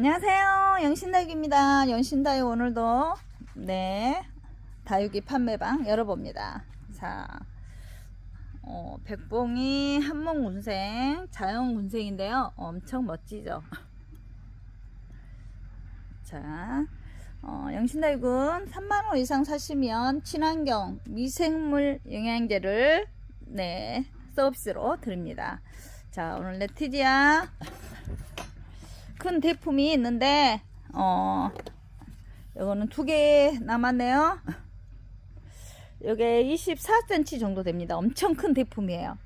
안녕하세요. 영신다육입니다. 영신다육 오늘도 네 다육이 판매방 열어봅니다. 자, 어, 백봉이 한몽군생 자연군생인데요. 엄청 멋지죠. 자, 어, 영신다육은 3만원 이상 사시면 친환경 미생물 영양제를 네 서비스로 드립니다. 자, 오늘 레티지아 큰 대품이 있는데 어 이거는 두 개 남았네요. 요게 24cm 정도 됩니다. 엄청 큰 대품이에요.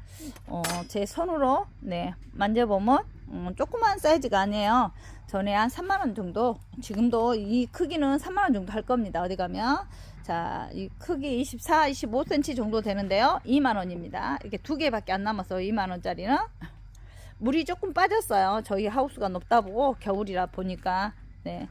어, 제 손으로 네 만져보면 음, 조그만 사이즈가 아니에요. 전에 한 3만원 정도 지금도 이 크기는 3만원 정도 할 겁니다. 어디 가면 자, 이 크기 24, 25cm 정도 되는데요. 2만원입니다. 이렇게 두 개밖에 안 남았어요. 2만원짜리는. 물이 조금 빠졌어요. 저희 하우스가 높다 보고 겨울이라 보니까 네.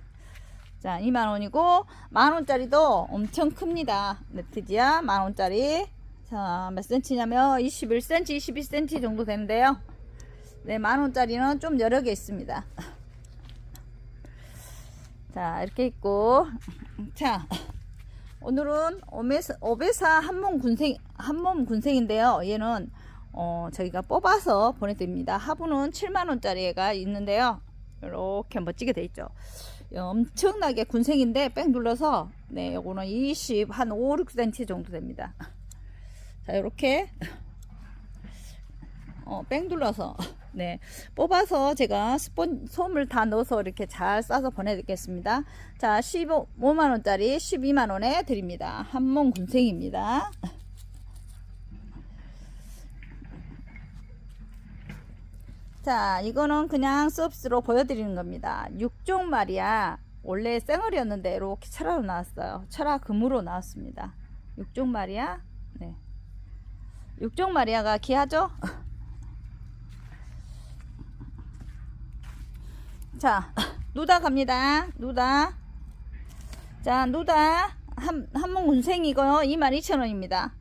자, 2만 원이고 만 원짜리도 엄청 큽니다. 네트지아 만 원짜리. 자, 몇 센치냐면 21cm, 22cm 정도 되는데요. 네, 만 원짜리는 좀 여러 개 있습니다. 자, 이렇게 있고 자, 오늘은 오메사, 오베사 한몸 군생 한몸 군생인데요. 얘는 어, 저희가 뽑아서 보내드립니다. 하부는 7만원짜리가 있는데요. 이렇게 멋지게 돼 있죠. 엄청나게 군생인데 뺑 눌러서, 네, 요거는 20, 한 5, 6cm 정도 됩니다. 자, 이렇게, 어, 뺑 눌러서, 네, 뽑아서 제가 스폰, 솜을 다 넣어서 이렇게 잘 싸서 보내드리겠습니다. 자, 15만원짜리 12만원에 드립니다. 한몸 군생입니다. 자, 이거는 그냥 서비스로 보여드리는 겁니다. 육종 말이야. 원래 쌩얼이었는데 이렇게 철화로 나왔어요. 철화 금으로 나왔습니다. 육종 말이야. 네. 육종 마리아가 귀하죠? 자, 누다 갑니다. 누다. 자, 누다. 한, 한몸 운생이고요. 22,000원입니다.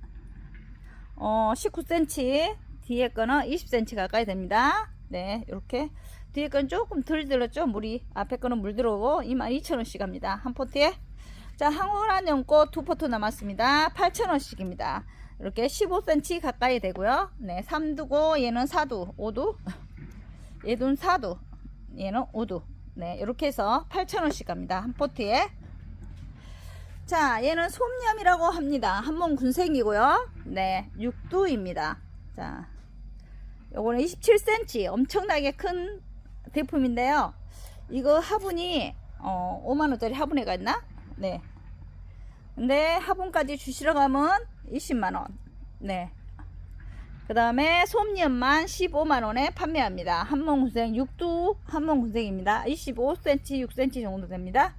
어, 19cm. 뒤에 거는 20cm 가까이 됩니다. 네, 이렇게 뒤에 건 조금 덜 들었죠? 물이 앞에 거는 물 들어오고 22,000원씩 합니다. 한 포트에. 자 항우란 연꽃 두 포트 남았습니다. 8,000원씩입니다. 이렇게 15cm 가까이 되고요. 네 3두고 얘는 4두 5두. 얘는 4두 얘는 5두. 네 이렇게 해서 8,000원씩 갑니다. 한 포트에. 자 얘는 솜염이라고 합니다. 한몸 군생이고요. 네 6두입니다. 자 요거는 27cm 엄청나게 큰 대품인데요. 이거 화분이 어, 5만원짜리 화분에가 있나? 네. 근데 화분까지 주시러 가면 20만원. 네그 다음에 솜니엄만 15만원에 판매합니다. 한몽군생 6두 한몽군생입니다. 25cm 6cm 정도 됩니다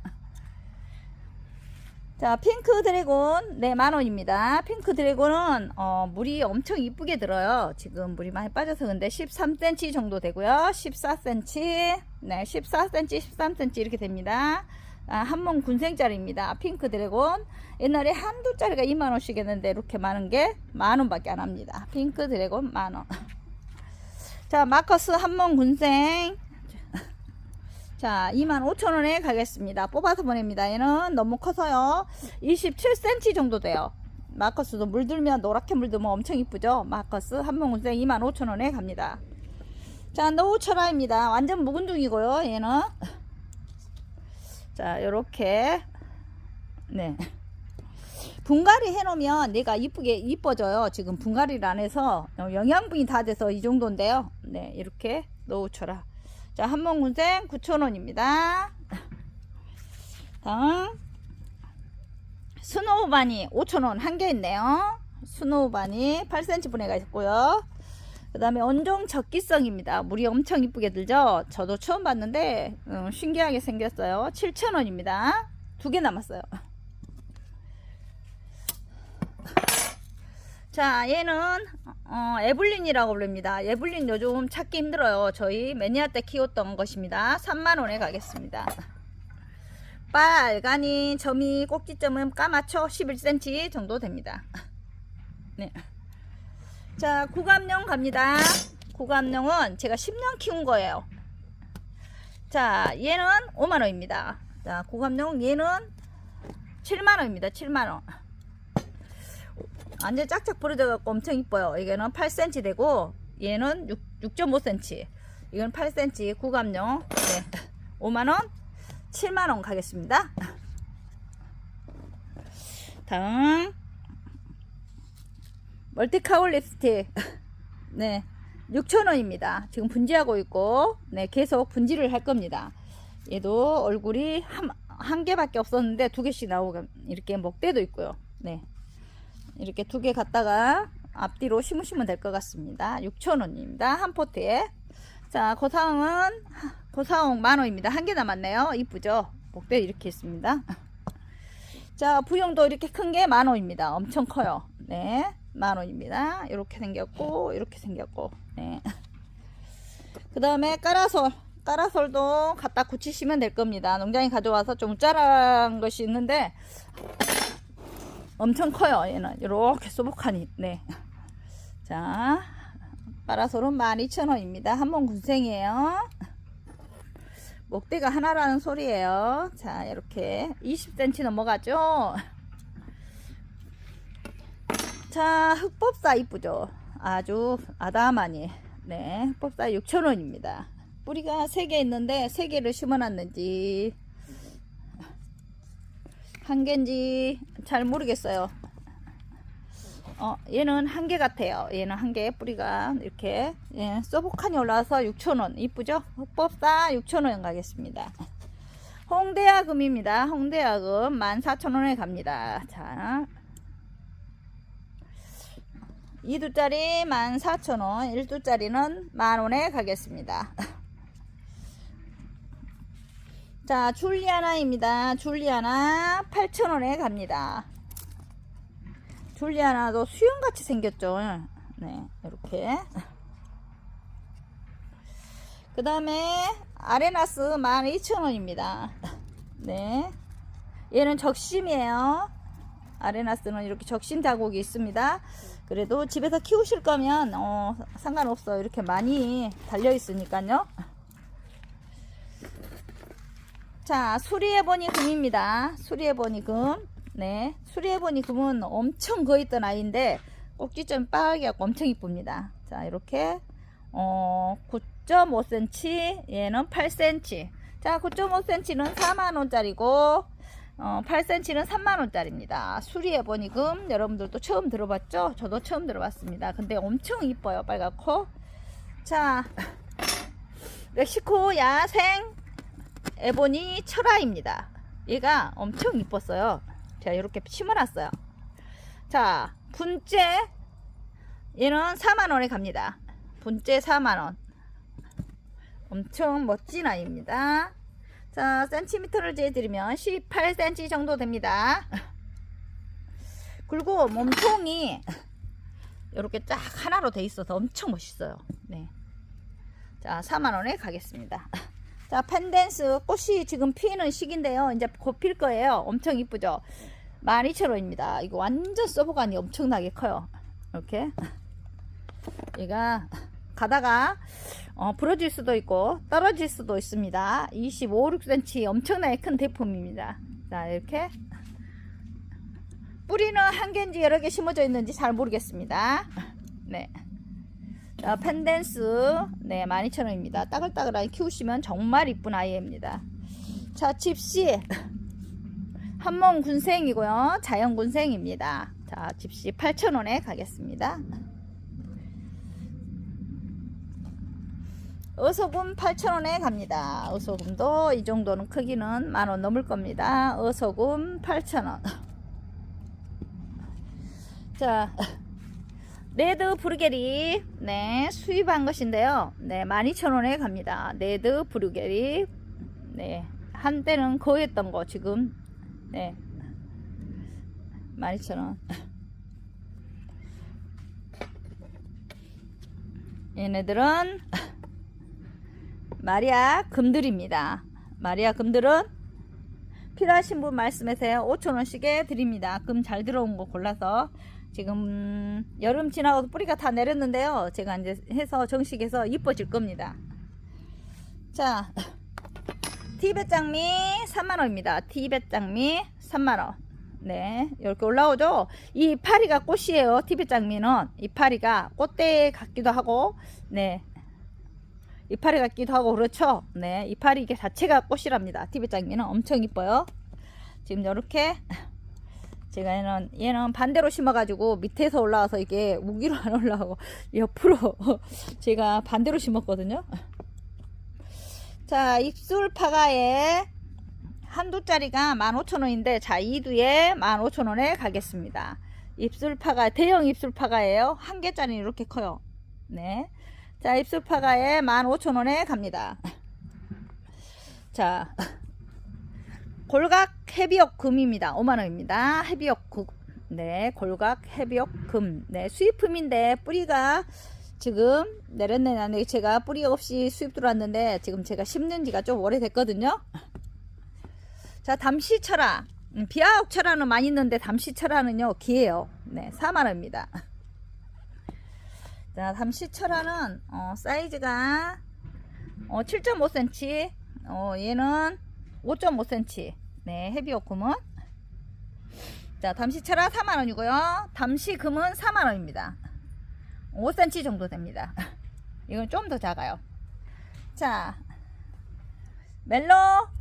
자 핑크 드래곤. 네 만원입니다. 핑크 드래곤은 어, 물이 엄청 이쁘게 들어요. 지금 물이 많이 빠져서 근데 13cm 정도 되고요. 14cm 네 14cm 13cm 이렇게 됩니다. 아, 한몸 군생짜리입니다. 핑크 드래곤. 옛날에 한두 짜리가 2만원씩 했는데 이렇게 많은 게 만원 밖에 안 합니다. 핑크 드래곤 만원. 자 마커스 한몸 군생 자 25,000원에 가겠습니다. 뽑아서 보냅니다. 얘는 너무 커서요. 27cm 정도 돼요. 마커스도 물들면 노랗게 물들면 엄청 이쁘죠? 마커스 한몽운생 25,000원에 갑니다. 자 노우철화입니다. 완전 묵은 중이고요 얘는. 자 요렇게. 네. 분갈이 해놓으면 내가 이쁘게 이뻐져요. 지금 분갈이를 안 해서 영양분이 다 돼서 이 정도인데요. 네 이렇게 노우철화 자, 한몽군생 9,000원입니다. 다음, 스노우바니 5,000원 한 개 있네요. 스노우바니 8cm 분해가 있고요. 그 다음에 온종 적기성입니다. 물이 엄청 이쁘게 들죠? 저도 처음 봤는데, 음, 신기하게 생겼어요. 7,000원입니다. 두 개 남았어요. 자 얘는 어, 에블린이라고 부릅니다 에블린 요즘 찾기 힘들어요 저희 매니아 때 키웠던 것입니다 3만원에 가겠습니다 빨간이 점이 꼭지점은 까맣죠 11cm 정도 됩니다 네. 자 구감령 갑니다 구감령은 제가 10년 키운 거예요 자, 얘는 5만원입니다. 자, 고감용 얘는 7만원입니다. 7만원. 완전 짝짝 부러져 갖고 엄청 이뻐요. 이거는 8cm 되고, 얘는 6, 6.5cm. 이건 8cm 구감용. 네. 5만원, 7만원 가겠습니다. 다음. 멀티카울 립스틱. 네. 6,000원입니다. 지금 분지하고 있고, 네, 계속 분지를 할 겁니다. 얘도 얼굴이 한, 한 개밖에 없었는데 두 개씩 나오고, 이렇게 먹대도 있고요. 네. 이렇게 두 개 갖다가 앞뒤로 심으시면 될 것 같습니다. 6,000원입니다. 한 포트에. 자, 고사홍은, 고사홍 만원입니다. 한 개 남았네요. 이쁘죠? 목대 이렇게 있습니다. 자, 부용도 이렇게 큰 게 만원입니다. 엄청 커요. 네. 만원입니다. 이렇게 생겼고, 이렇게 생겼고, 네. 그 다음에 까라솔. 까라솔도 갖다 굳히시면 될 겁니다. 농장에 가져와서 좀 짜란 것이 있는데, 엄청 커요. 얘는. 이렇게 소복하니, 네. 자, 까라솔은 12,000원입니다. 한번 군생이에요. 목대가 하나라는 소리예요. 자, 이렇게 20cm 넘어가죠. 자, 흑법사 이쁘죠? 아주 아담하니. 네, 흑법사 6,000원입니다. 뿌리가 3개 있는데 3개를 심어놨는지 한 개인지 잘 모르겠어요. 어, 얘는 한 개 같아요. 얘는 한 개 뿌리가 이렇게 예, 소복하니 올라와서 6,000원 이쁘죠? 흑법사 6,000원 가겠습니다. 홍대야금입니다. 홍대야금 14,000원에 갑니다. 자, 2두짜리 14,000원, 1두짜리는 만원에 가겠습니다. 자, 줄리아나입니다. 줄리아나 8,000원에 갑니다. 줄리아나도 수영같이 생겼죠. 네, 이렇게. 그 다음에 아레나스 12,000원입니다. 네. 얘는 적심이에요. 아레나스는 이렇게 적심 자국이 있습니다. 그래도 집에서 키우실 거면 어, 상관없어요. 이렇게 많이 달려 있으니까요. 자, 수리해보니 금입니다. 수리해보니 금. 네, 수리해보니 금은 엄청 거있던 아이인데 꼭지점 빠르게 하고 엄청 이쁩니다. 자, 이렇게 어, 9.5cm, 얘는 8cm. 자, 9.5cm는 4만원짜리고 어, 8cm는 3만원짜리입니다. 수리해보니 금 여러분들도 처음 들어봤죠? 저도 처음 들어봤습니다. 근데 엄청 이뻐요. 빨갛고. 자, 멕시코 야생 에보니 철화입니다. 얘가 엄청 이뻤어요. 제가 이렇게 심어놨어요. 자, 분째 얘는 4만원에 갑니다. 분째 4만원. 엄청 멋진 아이입니다. 자, 센티미터를 재드리면 18cm 정도 됩니다. 그리고 몸통이 이렇게 딱 하나로 돼 있어서 엄청 멋있어요. 네. 자, 4만원에 가겠습니다. 자, 펜댄스 꽃이 지금 피는 시기인데요. 이제 곧 필 거예요. 엄청 이쁘죠? 12,000원입니다. 이거 완전 써보가니 엄청나게 커요. 이렇게. 얘가 가다가 어, 부러질 수도 있고 떨어질 수도 있습니다. 25, 6cm 엄청나게 큰 대품입니다. 자, 이렇게. 뿌리는 한 개인지 여러 개 심어져 있는지 잘 모르겠습니다. 네. 자, 펜댄스 네 12,000원입니다. 따글따글하게 키우시면 정말 이쁜 아이입니다. 자, 집시 한몸 군생이고요. 자연 군생입니다. 자, 집시 8,000원에 가겠습니다. 어소금 8,000원에 갑니다. 어소금도 이 정도는 크기는 만 원 넘을 겁니다. 어소금 8,000원. 자, 레드 브루게리. 네 수입한 것인데요. 네 12,000원에 갑니다. 레드 브루게리. 네 한때는 거했던 거 지금. 네 12,000원. 얘네들은 마리아 금들입니다. 마리아 금들은 필요하신 분 말씀하세요 5,000원씩에 드립니다. 금 잘 들어온 거 골라서 지금 여름 지나고 뿌리가 다 내렸는데요. 제가 이제 해서 정식해서 이뻐질 겁니다. 자, 티벳 장미 3만원입니다. 티벳 장미 3만원. 네, 이렇게 올라오죠. 이 파리가 꽃이에요. 티벳 장미는 이 파리가 꽃대 같기도 하고, 네, 이파리 같기도 하고 그렇죠. 네, 이파리 이게 자체가 꽃이랍니다. 티벳 장미는 엄청 이뻐요. 지금 이렇게 제가 얘는 얘는 반대로 심어가지고 밑에서 올라와서 이게 우기로 안 올라가고 옆으로 제가 반대로 심었거든요. 자, 입술 파가에 한 두 짜리가 15,000원인데 자, 이두에 15,000원에 가겠습니다. 입술 파가 대형 입술 파가예요. 한 개짜리 이렇게 커요. 네. 자, 입술 파가에 15,000원에 갑니다. 자, 골각 헤비옥 금입니다. 5만원입니다. 헤비옥 금. 네, 골각 헤비옥 금. 네, 수입품인데 뿌리가 지금 내렸네 나네 제가 뿌리 없이 수입 들어왔는데 지금 제가 심는 지가 좀 오래됐거든요. 자, 담시철화. 음, 비아옥 철화는 많이 있는데 담시 철화는요, 기예요. 네, 4만 원입니다. 자, 담시 철화는 어, 사이즈가 어, 7.5cm, 어, 얘는 5.5cm. 네, 헤비오금은 자, 담시철화 4만원이고요. 담시금은 4만원입니다. 5cm 정도 됩니다. 이건 좀 더 작아요. 자, 멜로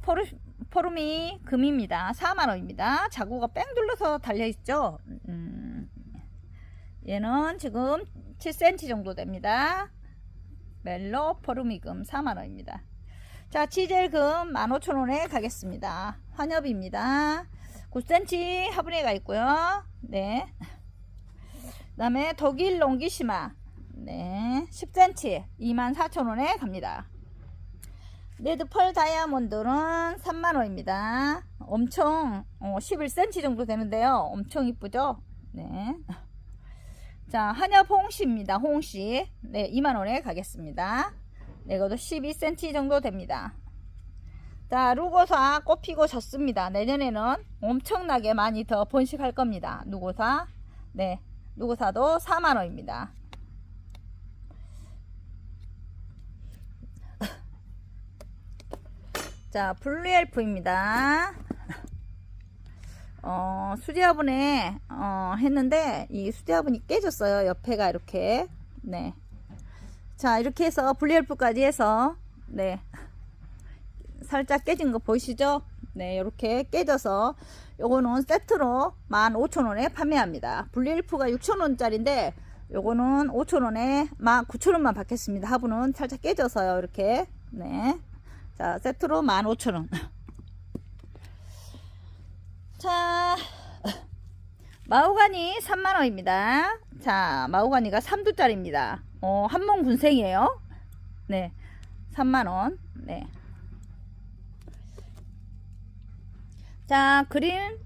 포르, 포르미 금입니다. 4만원입니다. 자구가 뺑 둘러서 달려있죠. 음, 얘는 지금 7cm 정도 됩니다. 멜로 포르미금 4만원입니다. 자, 치젤금 15,000원에 가겠습니다. 환엽입니다. 9cm 화분에가 있고요. 네. 그 다음에 독일 롱기시마. 네. 10cm 24,000원에 갑니다. 레드펄 다이아몬드는 3만원입니다. 엄청, 어, 11cm 정도 되는데요. 엄청 이쁘죠? 네. 자, 한엽 홍시입니다. 홍시. 네, 2만원에 가겠습니다. 네, 이것도 12cm 정도 됩니다. 자, 루고사 꽃 피고 졌습니다. 내년에는 엄청나게 많이 더 번식할 겁니다. 누고사. 네, 누고사도 4만원입니다. 자, 블루엘프입니다. 어, 수제화분에, 어, 했는데, 이 수제화분이 깨졌어요. 옆에가 이렇게. 네. 자, 이렇게 해서 블루엘프까지 해서, 네. 살짝 깨진 거 보이시죠? 네, 이렇게 깨져서, 요거는 세트로 15,000원에 판매합니다. 블루엘프가 6,000원짜리인데, 요거는 5,000원에 19,000원만 받겠습니다. 화분은 살짝 깨져서요. 이렇게. 네. 자, 세트로 15,000원. 자, 마우가니 3만원입니다. 자, 마우가니가 3두짜리입니다. 어, 한몽 군생이에요. 네. 3만원. 네. 자, 그린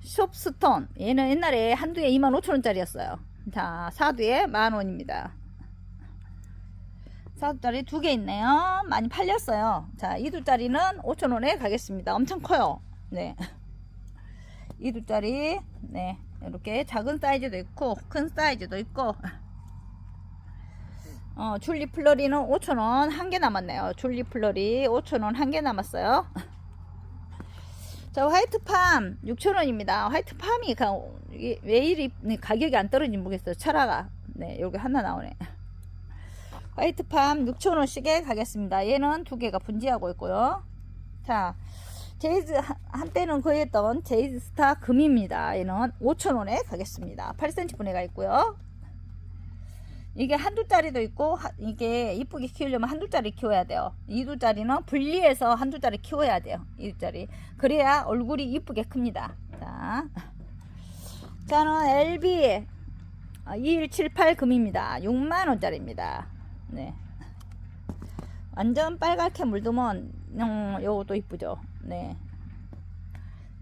숍스톤. 얘는 옛날에 한 두에 25,000원짜리였어요. 자, 사두에 만원입니다. 사두짜리 두 개 있네요. 많이 팔렸어요. 자, 이두짜리는 5,000원에 가겠습니다. 엄청 커요. 네. 이두짜리, 네. 이렇게 작은 사이즈도 있고, 큰 사이즈도 있고, 어, 줄리 플러리는 5,000원 한 개 남았네요. 줄리 플러리 5,000원 한 개 남았어요. 자, 화이트팜 6,000원입니다. 화이트팜이 왜 이리 가격이 안 떨어진지 모르겠어요. 철화가. 네, 여기 하나 나오네. 화이트팜 6,000원씩에 가겠습니다. 얘는 두 개가 분지하고 있고요. 자, 제이즈 한- 한때는 거했던 제이즈 스타 금입니다. 얘는 5,000원에 가겠습니다. 8cm 분해가 있고요. 이게 한두 짜리도 있고 하- 이게 이쁘게 키우려면 한두 짜리 키워야 돼요. 이두 짜리는 분리해서 한두 짜리 키워야 돼요. 이두 짜리. 그래야 얼굴이 이쁘게 큽니다. 자. 저는 LB 2178 금입니다. 6만 원짜리입니다. 네. 완전 빨갛게 물들면 음, 요것도 이쁘죠. 네.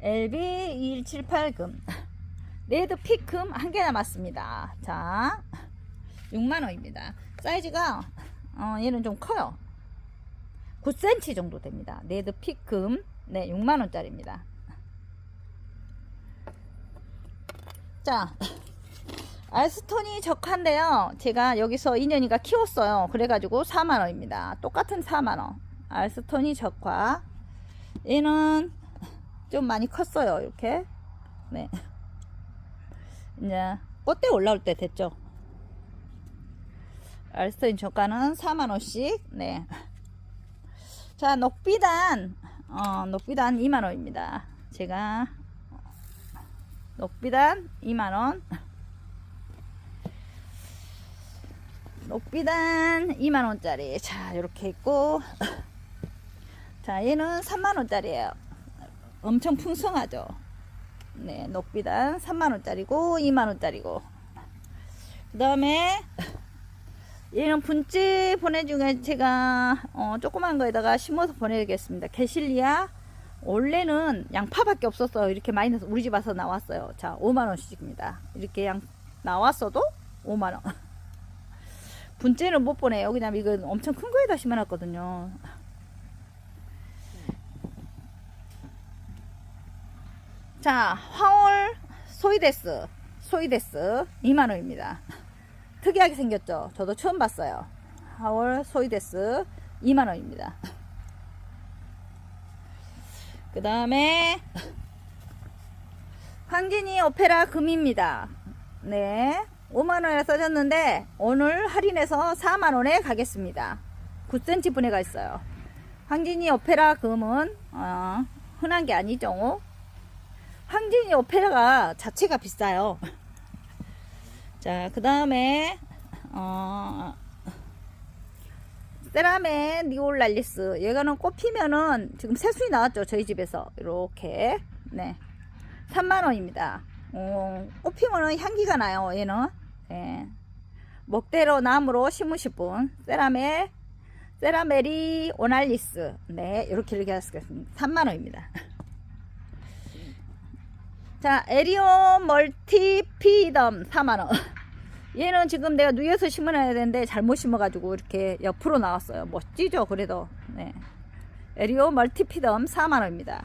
LB 2178금. 레드 피금 한 개 남았습니다. 자. 6만원입니다. 사이즈가, 어, 얘는 좀 커요. 9cm 정도 됩니다. 레드 피금. 네, 6만원짜리입니다. 자, 알스톤이 적한데요. 제가 여기서 인연이가 키웠어요. 그래가지고 4만원입니다. 똑같은 4만원. 알스톤이 적화. 얘는 좀 많이 컸어요. 이렇게. 네. 이제 꽃대 올라올 때 됐죠. 알스터인 저가는 4만원씩. 네. 자, 녹비단. 어, 녹비단 2만원입니다. 제가 녹비단 2만원. 녹비단 2만원짜리. 자, 이렇게 있고. 자, 얘는 3만원짜리예요. 엄청 풍성하죠. 네, 녹비단 3만원짜리고, 2만원짜리고. 그 다음에, 얘는 분재 보내중에 제가, 어, 조그만 거에다가 심어서 보내겠습니다. 게실리아. 원래는 양파밖에 없었어요. 이렇게 마이너스, 우리 집 와서 나왔어요. 자, 5만원씩입니다. 이렇게 양, 나왔어도 5만원. 분재는 못 보내요. 그냥 이건 엄청 큰 거에다 심어놨거든요. 자, 화월 소이데스, 소이데스 2만원입니다. 특이하게 생겼죠? 저도 처음 봤어요. 화월 소이데스 2만원입니다. 그 다음에 황진이 오페라 금입니다. 네. 5만원에 써졌는데 오늘 할인해서 4만원에 가겠습니다. 9cm 분해가 있어요. 황진이 오페라 금은 어, 흔한 게 아니죠. 황진이 오페라가 자체가 비싸요. 자, 그 다음에 어, 세라메 니올랄리스. 얘가는 꽃 피면은 지금 새순이 나왔죠 저희 집에서. 이렇게. 네. 3만원입니다. 어, 꽃 피면은 향기가 나요 얘는. 예. 먹대로 나무로 심으실 분. 세라메 세라메리 오날리스. 네 이렇게 하겠습니다. 3만원입니다 자 에리온 멀티피덤 4만원 얘는 지금 내가 누에서 심어놔야 되는데 잘못 심어가지고 이렇게 옆으로 나왔어요. 멋지죠? 그래도. 네. 에리오 멀티피덤 4만원입니다.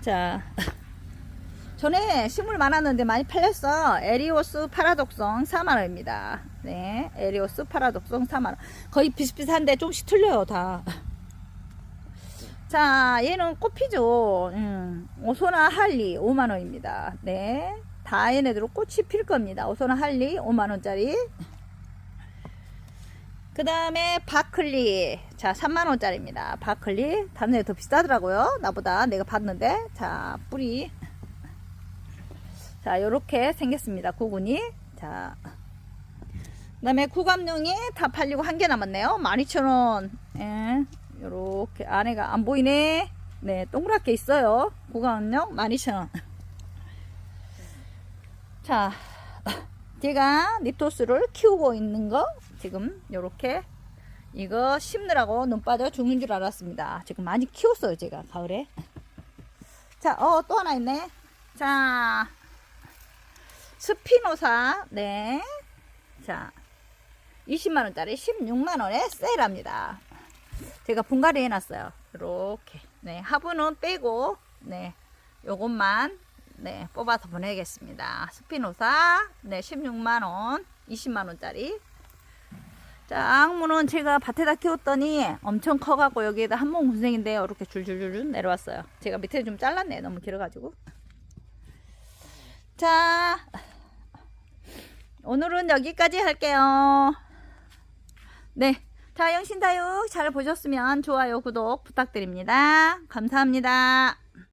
자. 전에 식물 많았는데 많이 팔렸어. 에리오스 파라독성 4만원입니다. 네. 에리오스 파라독성 4만원. 거의 비슷비슷한데 조금씩 틀려요, 다. 자, 얘는 꽃피죠. 음, 오소나 할리 5만원입니다. 네. 다 얘네들은 꽃이 필 겁니다. 오소나 할리 5만원짜리. 그 다음에 바클리. 자, 3만원짜리입니다. 바클리. 다른 애더 비싸더라고요. 나보다 내가 봤는데. 자, 뿌리. 자, 요렇게 생겼습니다. 구근이. 자. 그 다음에 구감용이 다 팔리고 한 개 남았네요. 12,000원. 예. 요렇게 안에가 안 보이네. 네, 동그랗게 있어요. 구감용 12,000원. 자, 제가 니토스를 키우고 있는 거 지금 요렇게 이거 심느라고 눈 빠져 죽는 줄 알았습니다. 지금 많이 키웠어요, 제가 가을에. 자, 어, 또 하나 있네. 자, 스피노사, 네. 자, 20만원짜리 16만원에 세일합니다. 제가 분갈이 해놨어요. 이렇게. 네, 화분은 빼고, 네, 요것만 네, 뽑아서 보내겠습니다. 스피노사, 네, 16만원, 20만원짜리. 자, 악무는 제가 밭에다 키웠더니 엄청 커갖고 여기에다 한몸 군생인데요. 이렇게 줄줄줄 내려왔어요. 제가 밑에 좀 잘랐네. 너무 길어가지고. 자, 오늘은 여기까지 할게요. 네. 자, 영신다육 잘 보셨으면 좋아요, 구독 부탁드립니다. 감사합니다.